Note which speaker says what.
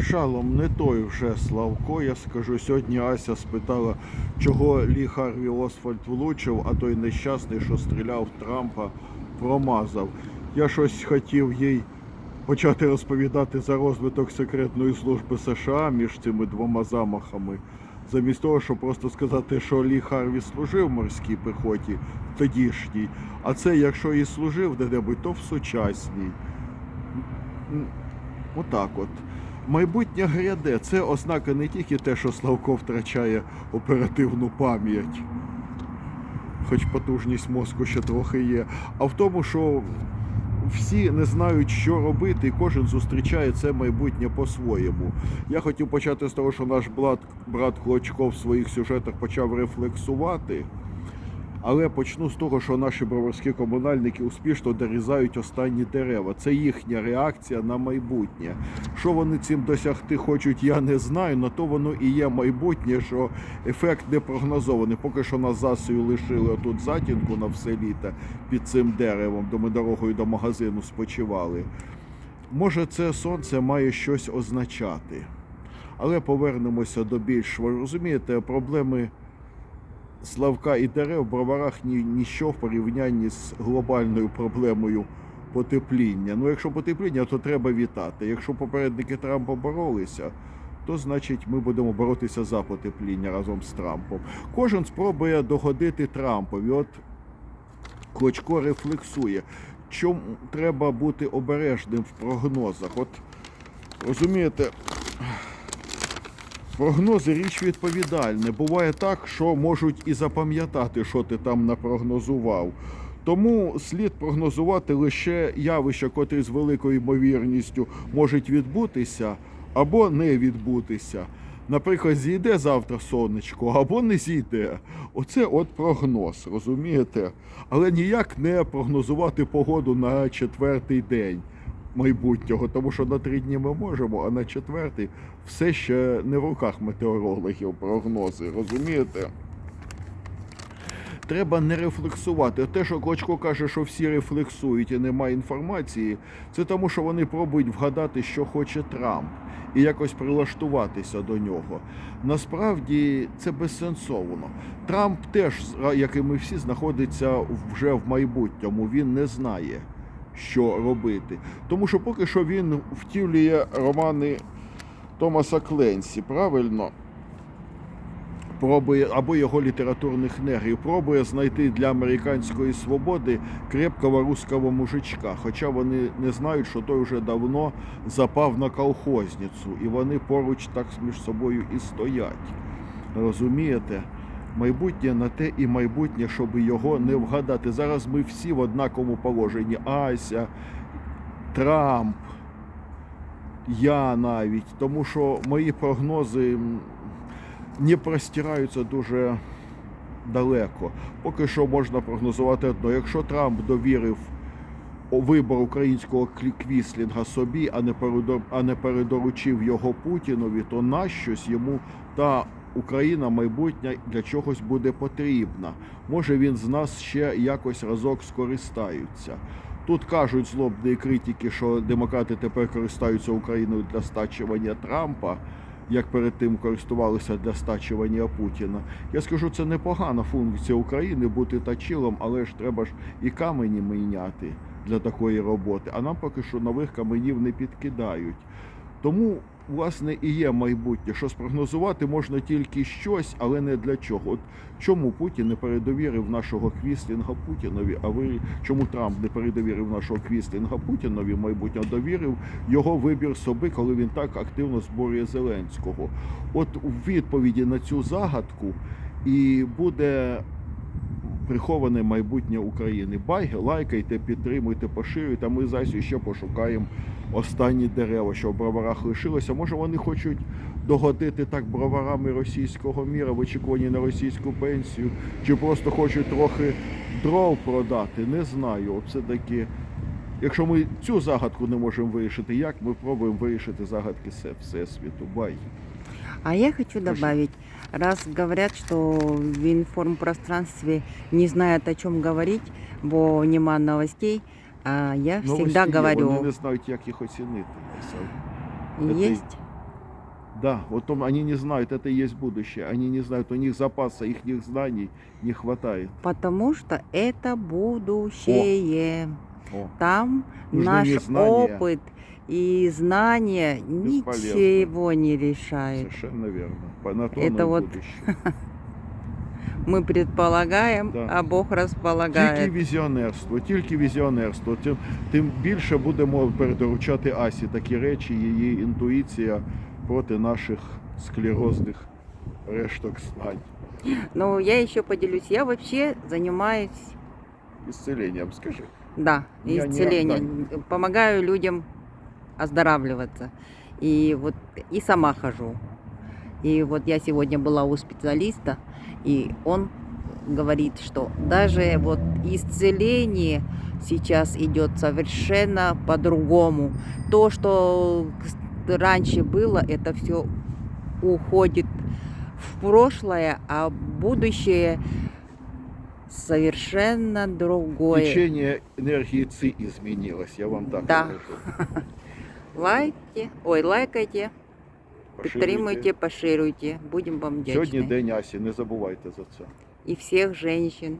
Speaker 1: Шалом не той вже Славко, я скажу. Сьогодні Ася спитала, чого Лі Харві Освальд влучив, а той нещасний, що стріляв в Трампа, промазав. Я щось хотів їй почати розповідати за розвиток секретної служби США між цими двома замахами. Замість того, щоб просто сказати, що Лі Харві служив в морській пехоті тодішній, а це якщо і служив де-небудь, то в сучасній. Отак от. Майбутнє гряде це ознака не тільки те, що Славко втрачає оперативну пам'ять, хоч потужність мозку ще трохи є, а в тому, що всі не знають, що робити, і кожен зустрічає це майбутнє по-своєму. Я хотів почати з того, що наш брат, брат Клочко в своїх сюжетах почав рефлексувати. Але почну з того, що наші броварські комунальники успішно дорізають останні дерева. Це їхня реакція на майбутнє. Що вони цим досягти хочуть, я не знаю. На то воно і є майбутнє, що ефект не прогнозований. Поки що нас засою лишили отут затінку на все літо під цим деревом, де ми дорогою до магазину спочивали. Може, це сонце має щось означати. Але повернемося до більш ви розумієте, проблеми. Славка і дерев в броварах ні, ніщо в порівнянні з глобальною проблемою потепління. Ну, якщо потепління, то треба вітати. Якщо попередники Трампа боролися, то значить ми будемо боротися за потепління разом з Трампом. Кожен спробує догодити Трампові. От Клочко рефлексує, чому треба бути обережним в прогнозах. От розумієте, Прогнози річ відповідальна. Буває так, що можуть і запам'ятати, що ти там напрогнозував. Тому слід прогнозувати лише явища, котрі з великою ймовірністю можуть відбутися або не відбутися. Наприклад, зійде завтра сонечко або не зійде. Оце от прогноз, розумієте? Але ніяк не прогнозувати погоду на четвертий день майбутнього, тому що на три дні ми можемо, а на четвертий все ще не в руках метеорологів прогнози, розумієте? Треба не рефлексувати. Те, що Клочко каже, що всі рефлексують і немає інформації, це тому, що вони пробують вгадати, що хоче Трамп, і якось прилаштуватися до нього. Насправді це безсенсовно. Трамп теж, як і ми всі, знаходиться вже в майбутньому. Він не знає, що робити. Тому що поки що він втілює романи Томаса Кленсі, правильно? Пробує або його літературних негрів, пробує знайти для американської свободи крепкого русского мужичка. Хоча вони не знають, що той вже давно запав на колхозницю, і вони поруч так між собою і стоять. Розумієте? Майбутнє на те і майбутнє, щоб його не вгадати. Зараз ми всі в однаковому положенні. Ася, Трамп, я навіть. Тому що мої прогнози не простираються дуже далеко. Поки що можна прогнозувати одно. Якщо Трамп довірив вибор українського квіслінга собі, а не передоручив його Путінові, то нащось йому та Україна майбутня для чогось буде потрібна. Може він з нас ще якось разок скористаються. Тут кажуть злобні критики, що демократи тепер користаються Україною для стачування Трампа, як перед тим користувалися для стачування Путіна. Я скажу, це непогана функція України бути тачилом, але ж треба ж і камені міняти для такої роботи. А нам поки що нових каменів не підкидають. Тому, власне, і є майбутнє, що спрогнозувати можна тільки щось, але не для чого. От чому Путін не передовірив нашого квіслінга Путінові, а ви чому Трамп не передовірив нашого квіслінга Путінові, майбутньо довірив його вибір собі, коли він так активно зборює Зеленського. От у відповіді на цю загадку і буде приховане майбутнє України. Байги, лайкайте, підтримуйте, поширюйте. а Ми засі ще пошукаємо останні дерева, що в броварах лишилося. Може, вони хочуть догодити так броварами російського міра в очікуванні на російську пенсію, чи просто хочуть трохи дров продати. Не знаю. От Все-таки, якщо ми цю загадку не можемо вирішити, як ми пробуємо вирішити загадки все- Всесвіту? Бай.
Speaker 2: А я хочу
Speaker 1: Прошу.
Speaker 2: добавить, раз говорят, что в информпространстве не знают о чем говорить, бо нема новостей, а я
Speaker 1: Новості
Speaker 2: всегда
Speaker 1: є,
Speaker 2: говорю,
Speaker 1: Вони не знають, як їх оцінити. Це- це-
Speaker 2: есть
Speaker 1: Да, вот том, они не знают, это и есть будущее. Они не знают, у них запаса их знаний не хватает.
Speaker 2: Потому что это будущее.
Speaker 1: О,
Speaker 2: Там
Speaker 1: Нужны
Speaker 2: наш
Speaker 1: не знания.
Speaker 2: опыт и знания
Speaker 1: Бесполезно.
Speaker 2: ничего не решает.
Speaker 1: совершенно верно. По- На то
Speaker 2: Это
Speaker 1: оно и
Speaker 2: вот
Speaker 1: будущее.
Speaker 2: Мы предполагаем,
Speaker 1: Да.
Speaker 2: а Бог
Speaker 1: Тільки
Speaker 2: располагает.
Speaker 1: візіонерство, тільки візіонерство. Тим, тим більше будемо передоручати Асі такі речі, її інтуїція проти наших склерозних решток знань.
Speaker 2: Но я еще поделюсь. Я вообще занимаюсь,
Speaker 1: Ісцеленням, скажи.
Speaker 2: да,
Speaker 1: Я не
Speaker 2: исцелением. Помогаю людям оздоравливаться. И вот и сама хожу. И вот я сегодня была у специалиста, и он говорит, что даже вот исцеление сейчас идет совершенно по-другому. То, что раньше было, это все уходит в прошлое, а будущее совершенно другое.
Speaker 1: Течение энергии ЦИ изменилось, я вам так
Speaker 2: Да.
Speaker 1: скажу.
Speaker 2: Лайкайте, ой, лайкайте,
Speaker 1: Поширюйте.
Speaker 2: підтримуйте, поширюйте. Будем вам вдячні.
Speaker 1: Сьогодні день Асі, не забувайте за це.
Speaker 2: И всех женщин.